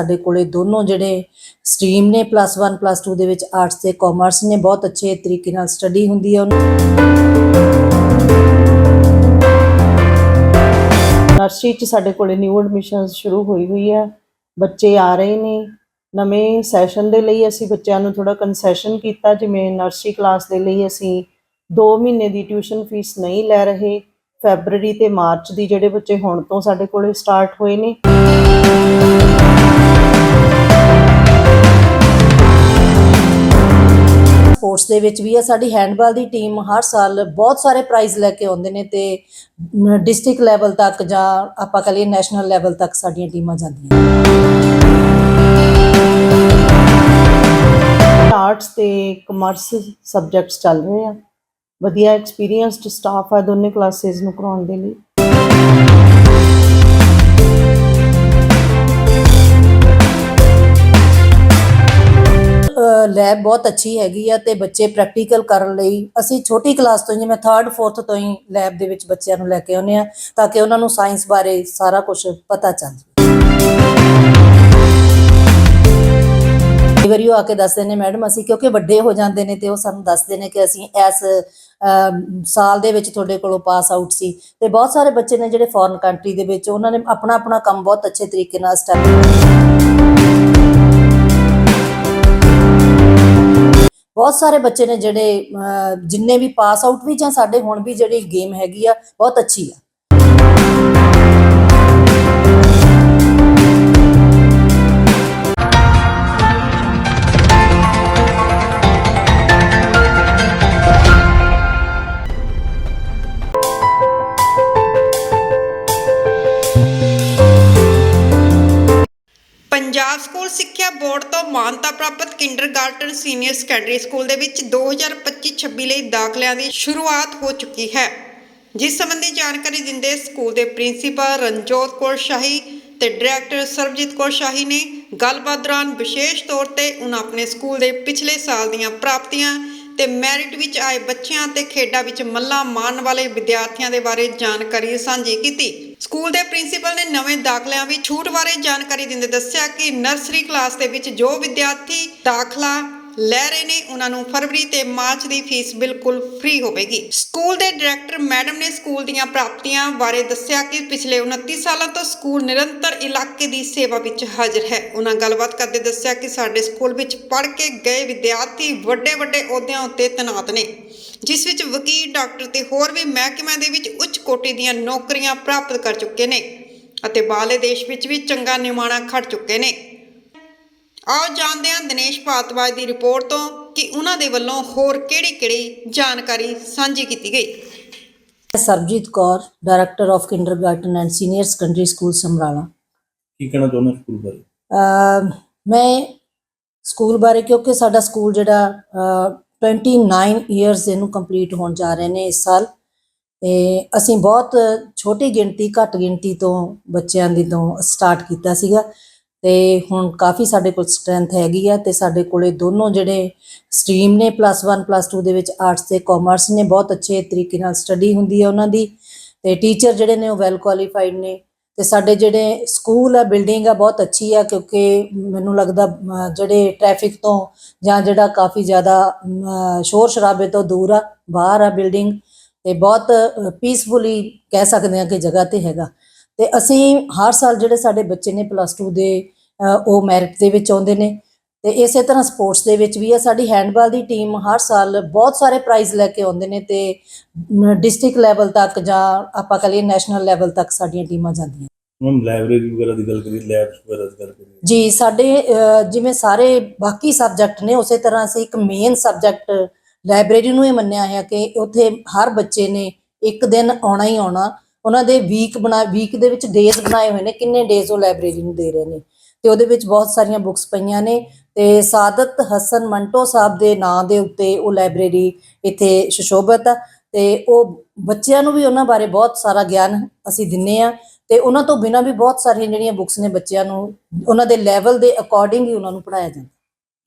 ਸਾਡੇ ਕੋਲੇ ਦੋਨੋਂ ਜਿਹੜੇ ਸਟਰੀਮ ਨੇ ਪਲੱਸ 1 ਪਲੱਸ 2 ਦੇ ਵਿੱਚ ਆਰਟਸ ਤੇ ਕਾਮਰਸ ਨੇ, ਬਹੁਤ ਅੱਛੇ ਤਰੀਕੇ ਨਾਲ ਸਟੱਡੀ ਹੁੰਦੀ ਹੈ ਨਰਸਰੀ 'ਚ ਸਾਡੇ ਕੋਲੇ ਨਿਊ ਐਡਮਿਸ਼ਨ ਸ਼ੁਰੂ ਹੋਈ ਹੋਈ ਹੈ ਬੱਚੇ ਆ ਰਹੇ ਨੇ। ਨਵੇਂ ਸੈਸ਼ਨ ਦੇ ਲਈ ਅਸੀਂ ਬੱਚਿਆਂ ਨੂੰ ਥੋੜਾ ਕਨਸੈਸ਼ਨ ਕੀਤਾ। ਜਿਵੇਂ ਨਰਸਰੀ ਕਲਾਸ ਦੇ ਲਈ ਅਸੀਂ 2 ਮਹੀਨੇ ਦੀ ਟਿਊਸ਼ਨ ਫੀਸ ਨਹੀਂ ਲੈ ਰਹੇ। ਫੈਬਰੂਰੀ ਤੇ ਮਾਰਚ ਦੀ ਜਿਹੜੇ ਬੱਚੇ ਹੁਣ ਤੋਂ ਸਾਡੇ ਕੋਲੇ ਸਟਾਰਟ ਹੋਏ ਨੇ। ਸਪੋਰਟਸ ਦੇ ਵਿੱਚ ਵੀ ਹੈ। ਸਾਡੀ ਹੈਂਡਬਾਲ ਦੀ ਟੀਮ ਹਰ ਸਾਲ ਬਹੁਤ ਸਾਰੇ ਪ੍ਰਾਈਜ਼ ਲੈ ਕੇ ਆਉਂਦੇ ਨੇ ਤੇ ਡਿਸਟ੍ਰਿਕਟ ਲੈਵਲ ਤੱਕ ਜਾਂ ਆਪਾਂ ਕਹ ਲਈਏ ਨੈਸ਼ਨਲ ਲੈਵਲ ਤੱਕ ਸਾਡੀਆਂ ਟੀਮਾਂ ਜਾਂਦੀਆਂ ਆਰਟਸ ਤੇ ਕਮਰਸ ਸਬਜੈਕਟਸ ਚੱਲ ਰਹੇ ਆ। ਵਧੀਆ ਐਕਸਪੀਰੀਅੰਸਡ ਸਟਾਫ ਹੈ ਦੋਨੇ ਕਲਾਸਿਸ ਨੂੰ ਕਰਾਉਣ ਦੇ ਲਈ। ਲੈਬ ਬਹੁਤ ਅੱਛੀ ਹੈਗੀ ਆ ਤੇ ਬੱਚੇ ਪ੍ਰੈਕਟੀਕਲ ਕਰਨ ਲਈ ਅਸੀਂ ਛੋਟੀ ਕਲਾਸ ਤੋਂ ਹੀ, ਜਿਵੇਂ 3rd 4th ਤੋਂ ਹੀ ਲੈਬ ਦੇ ਵਿੱਚ ਬੱਚਿਆਂ ਨੂੰ ਲੈ ਕੇ ਆਉਂਦੇ ਆ ਤਾਂ ਕਿ ਉਹਨਾਂ ਨੂੰ ਸਾਇੰਸ ਬਾਰੇ ਸਾਰਾ ਕੁਝ ਪਤਾ ਚੱਲ ਜਾਵੇ। ਕਈ ਵਾਰੀ ਉਹ ਆ ਕੇ ਦੱਸਦੇ ਨੇ ਮੈਡਮ ਅਸੀਂ ਕਿਉਂਕਿ ਵੱਡੇ ਹੋ ਜਾਂਦੇ ਨੇ ਤੇ ਉਹ ਸਾਨੂੰ ਦੱਸਦੇ ਨੇ ਕਿ ਅਸੀਂ ਇਸ ਸਾਲ ਦੇ ਵਿੱਚ ਤੁਹਾਡੇ ਕੋਲੋਂ ਪਾਸ ਆਊਟ ਸੀ। ਤੇ ਬਹੁਤ ਸਾਰੇ ਬੱਚੇ ਨੇ ਜਿਹੜੇ ਫੋਰਨ ਕੰਟਰੀ ਦੇ ਵਿੱਚ ਉਹਨਾਂ ਨੇ ਆਪਣਾ ਆਪਣਾ ਕੰਮ ਬਹੁਤ ਅੱਛੇ ਤਰੀਕੇ ਨਾਲ ਸਟਾਰਟ ਬਹੁਤ ਸਾਰੇ ਬੱਚੇ ਨੇ ਜਿਹੜੇ ਜਿੰਨੇ ਵੀ ਪਾਸ ਆਊਟ ਵੀ ਜਾਂ ਸਾਡੇ ਹੁਣ ਵੀ ਜਿਹੜੀ ਗੇਮ ਹੈਗੀ ਆ, ਬਹੁਤ ਅੱਛੀ ਆ। ਬੋਰਡ ਤੋਂ ਮਾਨਤਾ ਪ੍ਰਾਪਤ ਕਿੰਡਰਗਾਰਟਨ ਸੀਨੀਅਰ ਸੈਕੰਡਰੀ ਸਕੂਲ ਦੇ ਵਿੱਚ 2025-26 ਲਈ ਦਾਖਲਿਆਂ ਦੀ ਸ਼ੁਰੂਆਤ ਹੋ ਚੁੱਕੀ ਹੈ। ਜਿਸ ਸੰਬੰਧੀ ਜਾਣਕਾਰੀ ਦਿੰਦੇ ਸਕੂਲ ਦੇ ਪ੍ਰਿੰਸੀਪਲ ਰਣਜੋਤ ਕੌਰ ਸ਼ਾਹੀ ਤੇ ਡਾਇਰੈਕਟਰ ਸਰਬਜੀਤ ਕੌਰ ਸ਼ਾਹੀ ਨੇ ਗੱਲਬਾਤ ਦੌਰਾਨ ਵਿਸ਼ੇਸ਼ ਤੌਰ ਤੇ ਉਹਨਾਂ ਆਪਣੇ ਸਕੂਲ ਦੇ ਪਿਛਲੇ ਸਾਲ ਦੀਆਂ ਪ੍ਰਾਪਤੀਆਂ ਤੇ ਮੈਰਿਟ ਵਿੱਚ ਆਏ ਬੱਚਿਆਂ ਤੇ ਖੇਡਾਂ ਵਿੱਚ ਮੱਲਾ ਮਾਰਨ ਵਾਲੇ ਵਿਦਿਆਰਥੀਆਂ ਦੇ ਬਾਰੇ ਜਾਣਕਾਰੀ ਸਾਂਝੀ ਕੀਤੀ। ਸਕੂਲ ਦੇ ਪ੍ਰਿੰਸੀਪਲ ਨੇ ਨਵੇਂ ਦਾਖਲਿਆਂ ਵਿੱਚ ਛੂਟ ਬਾਰੇ ਜਾਣਕਾਰੀ ਦਿੰਦੇ ਦੱਸਿਆ ਕਿ ਨਰਸਰੀ ਕਲਾਸ ਦੇ ਵਿੱਚ ਜੋ ਵਿਦਿਆਰਥੀ ਦਾਖਲਾ ਲੈ ਰਹੇ ਨੇ, ਉਹਨਾਂ ਨੂੰ ਫਰਵਰੀ ਤੇ ਮਾਰਚ ਦੀ ਫੀਸ ਬਿਲਕੁਲ ਫ੍ਰੀ ਹੋਵੇਗੀ। ਸਕੂਲ ਦੇ ਡਾਇਰੈਕਟਰ ਮੈਡਮ ਨੇ ਸਕੂਲ ਦੀਆਂ ਪ੍ਰਾਪਤੀਆਂ ਬਾਰੇ ਦੱਸਿਆ ਕਿ ਪਿਛਲੇ 29 ਸਾਲਾਂ ਤੋਂ ਸਕੂਲ ਨਿਰੰਤਰ ਇਲਾਕੇ ਦੀ ਸੇਵਾ ਵਿੱਚ ਹਾਜ਼ਰ ਹੈ। ਉਹਨਾਂ ਗੱਲਬਾਤ ਕਰਦੇ ਦੱਸਿਆ ਕਿ ਸਾਡੇ ਸਕੂਲ ਵਿੱਚ ਪੜ੍ਹ ਕੇ ਗਏ ਵਿਦਿਆਰਥੀ ਵੱਡੇ ਵੱਡੇ ਅਹੁਦਿਆਂ ਉੱਤੇ ਤੈਨਾਤ ਨੇ, ਜਿਸ ਵਿੱਚ ਵਕੀਲ, ਡਾਕਟਰ ਤੇ ਹੋਰ ਵੀ ਮਹਿਕਮਿਆਂ ਦੇ ਵਿੱਚ ਉੱਚ ਕੋਟੀ ਦੀਆਂ ਨੌਕਰੀਆਂ ਪ੍ਰਾਪਤ ਕਰ ਚੁੱਕੇ ਨੇ ਅਤੇ ਬਾਹਰਲੇ ਦੇਸ਼ ਵਿੱਚ ਵੀ ਚੰਗਾ ਨਿਮਾਣਾ ਖੜ ਚੁੱਕੇ ਨੇ। ਆਓ ਜਾਣਦੇ ਹਾਂ ਦਿਨੇਸ਼ ਭਾਰਤਵਾਜ ਦੀ ਰਿਪੋਰਟ ਤੋਂ ਕਿ ਉਹਨਾਂ ਦੇ ਵੱਲੋਂ ਹੋਰ ਕਿਹੜੀ-ਕਿਹੜੀ ਜਾਣਕਾਰੀ ਸਾਂਝੀ ਕੀਤੀ ਗਈ। Sarabjit Kaur director of kindergarten and senior secondary school Samrala. ਕੀ ਕਹਿਣਾ ਚਾਹੁੰਦੇ ਸਕੂਲ ਬਾਰੇ? ਮੈਂ ਸਕੂਲ ਬਾਰੇ ਕਿਉਂਕਿ ਸਾਡਾ ਸਕੂਲ ਜਿਹੜਾ ਅਹ 29 ਇਅਰਸ ਇਹਨੂੰ ਕੰਪਲੀਟ ਹੋਣ ਜਾ ਰਹੇ ਨੇ ਇਸ ਸਾਲ। ਤੇ ਅਸੀਂ ਬਹੁਤ ਛੋਟੀ ਗਿਣਤੀ ਘੱਟ ਗਿਣਤੀ ਤੋਂ ਬੱਚਿਆਂ ਦੀ ਤੋਂ ਸਟਾਰਟ ਕੀਤਾ ਸੀਗਾ। ਤੇ ਹੁਣ ਕਾਫੀ ਸਾਡੇ ਕੋਲ ਸਟਰੈਂਥ ਹੈਗੀ ਆ ਤੇ ਸਾਡੇ ਕੋਲੇ ਦੋਨੋਂ ਜਿਹੜੇ ਸਟਰੀਮ ਨੇ ਪਲੱਸ 1 ਪਲੱਸ 2 ਦੇ ਵਿੱਚ ਆਰਟਸ ਤੇ ਕਾਮਰਸ ਨੇ, ਬਹੁਤ ਅੱਛੇ ਤਰੀਕੇ ਨਾਲ ਸਟੱਡੀ ਹੁੰਦੀ ਹੈ ਉਹਨਾਂ ਦੀ ਤੇ ਟੀਚਰ ਜਿਹੜੇ ਨੇ ਉਹ ਵੈਲ ਕੁਆਲੀਫਾਈਡ ਨੇ ਤੇ ਸਾਡੇ ਜਿਹੜੇ ਸਕੂਲ ਆ ਬਿਲਡਿੰਗ ਆ ਬਹੁਤ ਅੱਛੀ ਆ ਕਿਉਂਕਿ ਮੈਨੂੰ ਲੱਗਦਾ ਜਿਹੜੇ ਟ੍ਰੈਫਿਕ ਤੋਂ ਜਾਂ ਜਿਹੜਾ ਕਾਫੀ ਜ਼ਿਆਦਾ ਸ਼ੋਰ ਸ਼ਰਾਬੇ ਤੋਂ ਦੂਰ ਆ, ਬਾਹਰ ਆ ਬਿਲਡਿੰਗ ਤੇ ਬਹੁਤ ਪੀਸਫੁਲੀ ਕਹਿ ਸਕਦੇ ਆ ਕਿ ਜਗ੍ਹਾ ਤੇ ਹੈਗਾ। ਤੇ ਅਸੀਂ ਹਰ ਸਾਲ ਜਿਹੜੇ ਸਾਡੇ ਬੱਚੇ ਨੇ ਪਲੱਸ 2 ਦੇ ਉਹ ਮੈਰਿਟ ਦੇ ਵਿੱਚ ਆਉਂਦੇ ਨੇ। ਤੇ ਇਸੇ ਤਰ੍ਹਾਂ ਸਪੋਰਟਸ ਦੇ ਵਿੱਚ ਵੀ ਆ ਸਾਡੀ ਹੈਂਡਬਾਲ ਦੀ ਟੀਮ ਹਰ ਸਾਲ ਬਹੁਤ ਸਾਰੇ ਪ੍ਰਾਈਜ਼ ਲੈ ਕੇ ਆਉਂਦੇ ਨੇ ਤੇ ਡਿਸਟ੍ਰਿਕਟ ਲੈਵਲ ਤੱਕ ਜਾਂ ਆਪਾਂ ਕਹ ਲਈਏ ਨੈਸ਼ਨਲ ਲੈਵਲ ਤੱਕ ਸਾਡੀਆਂ ਟੀਮਾਂ ਜਾਂਦੀਆਂ। ਮੈਮ ਲਾਇਬ੍ਰੇਰੀ ਵਗੈਰਾ ਦੀ ਗੱਲ ਕਰੀਏ ਲੈਬਸ ਵਗੈਰਾ ਦੀ ਗੱਲ ਕਰੀਏ। ਜੀ ਸਾਡੇ ਜਿਵੇਂ ਸਾਰੇ ਬਾਕੀ ਸਬਜੈਕਟ ਨੇ ਉਸੇ ਤਰ੍ਹਾਂ ਅਸੀਂ ਇੱਕ ਮੇਨ ਸਬਜੈਕਟ ਲਾਇਬ੍ਰੇਰੀ ਨੂੰ ਹੀ ਮੰਨਿਆ ਹੈ ਕਿ ਉੱਥੇ ਹਰ ਬੱਚੇ ਨੇ ਇੱਕ ਦਿਨ ਆਉਣਾ ਹੀ ਆਉਣਾ। ਉਹਨਾਂ ਦੇ ਵੀਕ ਬਣਾ ਵੀਕ ਦੇ ਵਿੱਚ ਡੇਜ਼ ਬਣਾਏ ਹੋਏ ਨੇ, ਕਿੰਨੇ ਡੇਜ਼ ਉਹ ਲਾਇਬ੍ਰੇਰੀ ਨੂੰ ਦੇ ਰਹੇ ਨੇ। ਤੇ ਉਹਦੇ ਵਿੱਚ ਬਹੁਤ ਸਾਰੀਆਂ ਬੁੱਕਸ ਪਈਆਂ ਨੇ, ਤੇ ਸਾਦਤ ਹਸਨ ਮੰਟੋ ਸਾਹਿਬ ਦੇ ਨਾਂ ਦੇ ਉੱਤੇ ਉਹ ਲਾਇਬ੍ਰੇਰੀ ਇੱਥੇ ਸੁਸ਼ੋਭਿਤ ਆ, ਤੇ ਉਹ ਬੱਚਿਆਂ ਨੂੰ ਵੀ ਉਹਨਾਂ ਬਾਰੇ ਬਹੁਤ ਸਾਰਾ ਗਿਆਨ ਅਸੀਂ ਦਿੰਨੇ ਆ, ਤੇ ਉਹਨਾਂ ਤੋਂ ਬਿਨਾਂ ਵੀ ਬਹੁਤ ਸਾਰੀਆਂ ਜਿਹੜੀਆਂ ਬੁੱਕਸ ਨੇ ਬੱਚਿਆਂ ਨੂੰ, ਉਹਨਾਂ ਦੇ ਲੈਵਲ ਦੇ ਅਕੋਰਡਿੰਗ ਹੀ ਉਹਨਾਂ ਨੂੰ ਪੜਾਇਆ ਜਾਂਦਾ।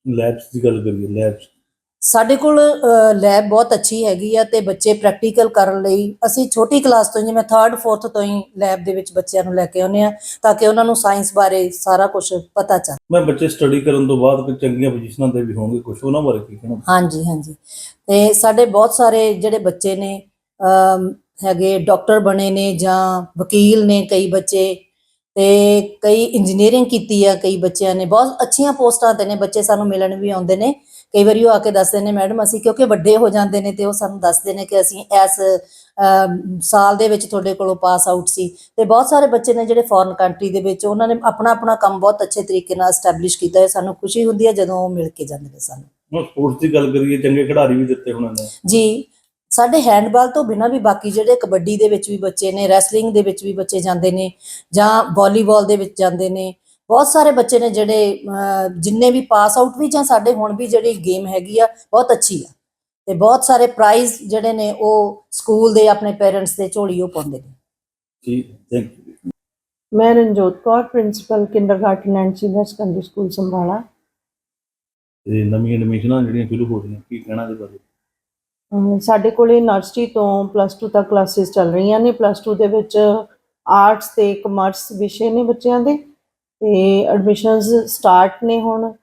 ਲੈਬਸ ਦੀ ਗੱਲ ਕਰੀਏ ਲੈਬਸ ਸਾਡੇ ਕੋਲ ਲੈਬ ਬਹੁਤ ਅੱਛੀ ਹੈਗੀ ਆ ਤੇ ਬੱਚੇ ਪ੍ਰੈਕਟੀਕਲ ਕਰਨ ਲਈ ਅਸੀਂ ਛੋਟੀ ਕਲਾਸ ਤੋਂ ਜਿਵੇਂ 3rd 4th ਤੋਂ ਹੀ ਲੈਬ ਦੇ ਵਿੱਚ ਬੱਚਿਆਂ ਨੂੰ ਲੈ ਕੇ ਆਉਂਦੇ ਆ ਤਾਂ ਕਿ ਉਹਨਾਂ ਨੂੰ ਸਾਇੰਸ ਬਾਰੇ ਸਾਰਾ ਕੁਝ ਪਤਾ ਚੱਲ ਮੈਂ ਬੱਚੇ ਸਟੱਡੀ ਕਰਨ ਤੋਂ ਬਾਅਦ ਕੋਈ ਚੰਗੀਆਂ ਪੋਜੀਸ਼ਨਾਂ ਤੇ ਵੀ ਹੋਣਗੇ ਕੁਝ ਉਹਨਾਂ ਬਾਰੇ ਕੀ ਕਹਿਣਾ? ਹਾਂਜੀ ਹਾਂਜੀ। ਤੇ ਸਾਡੇ ਬਹੁਤ ਸਾਰੇ ਜਿਹੜੇ ਬੱਚੇ ਨੇ ਹੈਗੇ ਡਾਕਟਰ ਬਣੇ ਨੇ ਜਾਂ ਵਕੀਲ ਨੇ ਕਈ ਬੱਚੇ ਤੇ ਕਈ ਇੰਜੀਨੀਅਰਿੰਗ ਕੀਤੀ ਆ ਕਈ ਬੱਚਿਆਂ ਨੇ ਬਹੁਤ ਅੱਛੀਆਂ ਪੋਸਟਾਂ ਤੇ ਨੇ ਬੱਚੇ ਸਾਨੂੰ ਮਿਲਣ ਵੀ ਆਉਂਦੇ ਨੇ। ਕਈ ਵਾਰੀ ਉਹ ਆ ਕੇ ਦੱਸਦੇ ਨੇ ਮੈਡਮ ਅਸੀਂ ਕਿਉਂਕਿ ਵੱਡੇ ਹੋ ਜਾਂਦੇ ਨੇ ਤੇ ਉਹ ਸਾਨੂੰ ਦੱਸਦੇ ਨੇ ਕਿ ਅਸੀਂ ਇਸ ਸਾਲ ਦੇ ਵਿੱਚ ਤੁਹਾਡੇ ਕੋਲੋਂ ਪਾਸ ਆਊਟ ਸੀ। ਤੇ ਬਹੁਤ ਸਾਰੇ ਬੱਚੇ ਨੇ ਜਿਹੜੇ ਫੋਰਨ ਕੰਟਰੀ ਦੇ ਵਿੱਚ ਉਹਨਾਂ ਨੇ ਆਪਣਾ ਆਪਣਾ ਕੰਮ ਬਹੁਤ ਅੱਛੇ ਤਰੀਕੇ ਨਾਲ ਸਟੈਬਲਿਸ਼ ਕੀਤਾ ਹੈ। ਸਾਨੂੰ ਖੁਸ਼ੀ ਹੁੰਦੀ ਹੈ ਜਦੋਂ ਉਹ ਮਿਲ ਕੇ ਜਾਂਦੇ ਨੇ ਸਾਨੂੰ। ਹੁਣ ਸਪੋਰਟਸ ਦੀ ਗੱਲ ਕਰੀਏ ਚੰਗੇ ਖਿਡਾਰੀ ਵੀ ਦਿੱਤੇ ਹੋਣੇ ਨੇ। ਜੀ ਸਾਡੇ ਹੈਂਡਬਾਲ ਤੋਂ ਬਿਨਾਂ ਵੀ ਬਾਕੀ ਜਿਹੜੇ ਕਬੱਡੀ ਦੇ ਵਿੱਚ ਵੀ ਬੱਚੇ ਨੇ ਰੈਸਲਿੰਗ ਦੇ ਵਿੱਚ ਵੀ ਬੱਚੇ ਜਾਂਦੇ ਨੇ ਜਾਂ ਵਾਲੀਬਾਲ ਦੇ ਵਿੱਚ ਜਾਂਦੇ ਨੇ ਬਹੁਤ ਸਾਰੇ ਬੱਚੇ ਨੇ ਜਿਹੜੇ ਜਿੰਨੇ ਵੀ ਪਾਸ ਆਊਟ ਵੀ ਜਾਂ ਸਾਡੇ ਹੁਣ ਵੀ ਜਿਹੜੀ ਗੇਮ ਹੈਗੀ ਆ ਬਹੁਤ ਅੱਛੀ ਆ। ਤੇ ਬਹੁਤ ਸਾਰੇ ਪ੍ਰਾਈਜ਼ ਜਿਹੜੇ ਨੇ ਉਹ ਸਕੂਲ ਦੇ ਆਪਣੇ ਪੇਰੈਂਟਸ ਦੇ ਝੋਲੀ ਉਹ ਪਾਉਂਦੇ ਨੇ। ਜੀ ਥੈਂਕ ਯੂ ਮੈਂ Ranjot Kaur principal kindergarten and senior secondary school ਸੰਭਾਲਾ। ਤੇ ਨਵੀਆਂ ਐਡਮਿਸ਼ਨਾਂ ਜਿਹੜੀਆਂ ਸ਼ੁਰੂ ਹੋ ਰਹੀਆਂ ਕੀ ਕਹਿਣਾ ਦੇ ਬਾਰੇ? ਸਾਡੇ ਕੋਲੇ ਨਰਸਰੀ ਤੋਂ ਪਲੱਸ 2 ਤੱਕ ਕਲਾਸਿਸ ਚੱਲ ਰਹੀਆਂ ਨੇ। ਪਲੱਸ 2 ਦੇ ਵਿੱਚ ਆਰਟਸ ਤੇ ਕਮਰਸ ਵਿਸ਼ੇ ਨੇ ਬੱਚਿਆਂ ਦੇ। ਤੇ ਐਡਮਿਸ਼ਨਸ ਸਟਾਰਟ ਨੇ ਹੁਣ।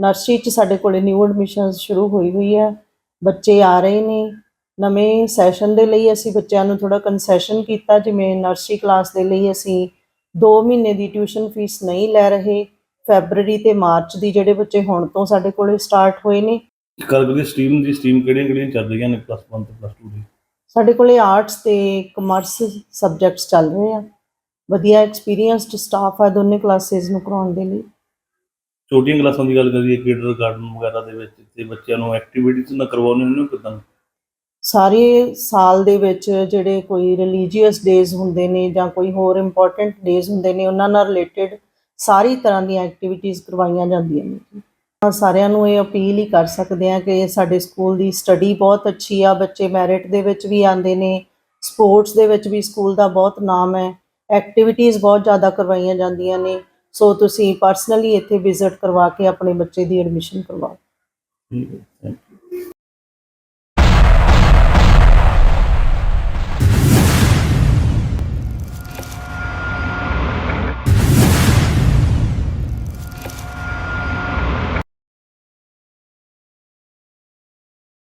ਨਰਸਰੀ 'ਚ ਸਾਡੇ ਕੋਲੇ ਨਿਊ ਐਡਮਿਸ਼ਨਸ ਸ਼ੁਰੂ ਹੋਈ ਹੋਈ ਹੈ। ਬੱਚੇ ਆ ਰਹੇ ਨੇ। ਨਵੇਂ ਸੈਸ਼ਨ ਦੇ ਲਈ ਅਸੀਂ ਬੱਚਿਆਂ ਨੂੰ ਥੋੜਾ ਕੰਸੈਸ਼ਨ ਕੀਤਾ। ਜਿਵੇਂ ਨਰਸਰੀ ਕਲਾਸ ਦੇ ਲਈ ਅਸੀਂ 2 ਮਹੀਨੇ ਦੀ ਟਿਊਸ਼ਨ ਫੀਸ ਨਹੀਂ ਲੈ ਰਹੇ। ਫੈਬਰੂਰੀ ਤੇ ਮਾਰਚ ਦੀ ਜਿਹੜੇ ਬੱਚੇ ਹੁਣ ਤੋਂ ਸਾਡੇ ਕੋਲੇ ਸਟਾਰਟ ਹੋਏ ਨੇ। ਗੱਲ ਕਰੀਏ ਸਟਰੀਮ ਦੀ ਸਟਰੀਮ ਕਿਹੜੀਆਂ ਕਿਹੜੀਆਂ ਚੱਲ ਰਹੀਆਂ ਨੇ ਪਲੱਸ 1 ਤੇ ਪਲੱਸ 2 ਦੀ? ਸਾਡੇ ਕੋਲੇ ਆਰਟਸ ਤੇ ਕਮਰਸ ਸਬਜੈਕਟਸ ਚੱਲ ਰਹੇ ਆ। ਵਧੀਆ ਐਕਸਪੀਰੀਅੰਸਡ ਸਟਾਫ ਆ ਦੋਨੇ ਕਲਾਸਿਸ ਨੂੰ ਕਰਾਉਣ ਦੇ ਲਈ। ਛੋਟੀਆਂ ਕਲਾਸਾਂ ਦੀ ਗੱਲ ਕਰੀਏ ਕਿਡਰ ਗਾਰਡਨ ਵਗੈਰਾ ਦੇ ਵਿੱਚ ਤੇ ਬੱਚਿਆਂ ਨੂੰ ਐਕਟੀਵਿਟੀਜ਼ ਨਾ ਕਰਵਾਉਣੇ ਨੇ ਕਿਦਾਂ? ਸਾਰੇ ਸਾਲ ਦੇ ਵਿੱਚ ਜਿਹੜੇ ਕੋਈ ਰਿਲੀਜੀਅਸ ਡੇਜ਼ ਹੁੰਦੇ ਨੇ ਜਾਂ ਕੋਈ ਹੋਰ ਇੰਪੋਰਟੈਂਟ ਡੇਜ਼ ਹੁੰਦੇ ਨੇ ਉਹਨਾਂ ਨਾਲ ਰਿਲੇਟਡ ਸਾਰੀ ਤਰ੍ਹਾਂ ਦੀਆਂ ਐਕਟੀਵਿਟੀਜ਼ ਕਰਵਾਈਆਂ ਜਾਂਦੀਆਂ ਨੇ। ਤਾਂ ਸਾਰਿਆਂ ਨੂੰ ਇਹ ਅਪੀਲ ਹੀ ਕਰ ਸਕਦੇ ਆ ਕਿ ਸਾਡੇ ਸਕੂਲ ਦੀ ਸਟੱਡੀ ਬਹੁਤ ਅੱਛੀ ਆ ਬੱਚੇ ਮੈਰਿਟ ਦੇ ਵਿੱਚ ਵੀ ਆਉਂਦੇ ਨੇ ਸਪੋਰਟਸ ਦੇ ਵਿੱਚ ਵੀ ਸਕੂਲ ਦਾ ਬਹੁਤ ਨਾਮ ਹੈ। ਐਕਟੀਵਿਟੀਜ਼ ਬਹੁਤ ਜ਼ਿਆਦਾ ਕਰਵਾਈਆਂ ਜਾਂਦੀਆਂ ਨੇ ਸੋ ਤੁਸੀਂ ਪਰਸਨਲੀ ਇੱਥੇ ਵਿਜ਼ਿਟ ਕਰਵਾ ਕੇ ਆਪਣੇ ਬੱਚੇ ਦੀ ਐਡਮਿਸ਼ਨ ਕਰਵਾਓ ਠੀਕ ਹੈ.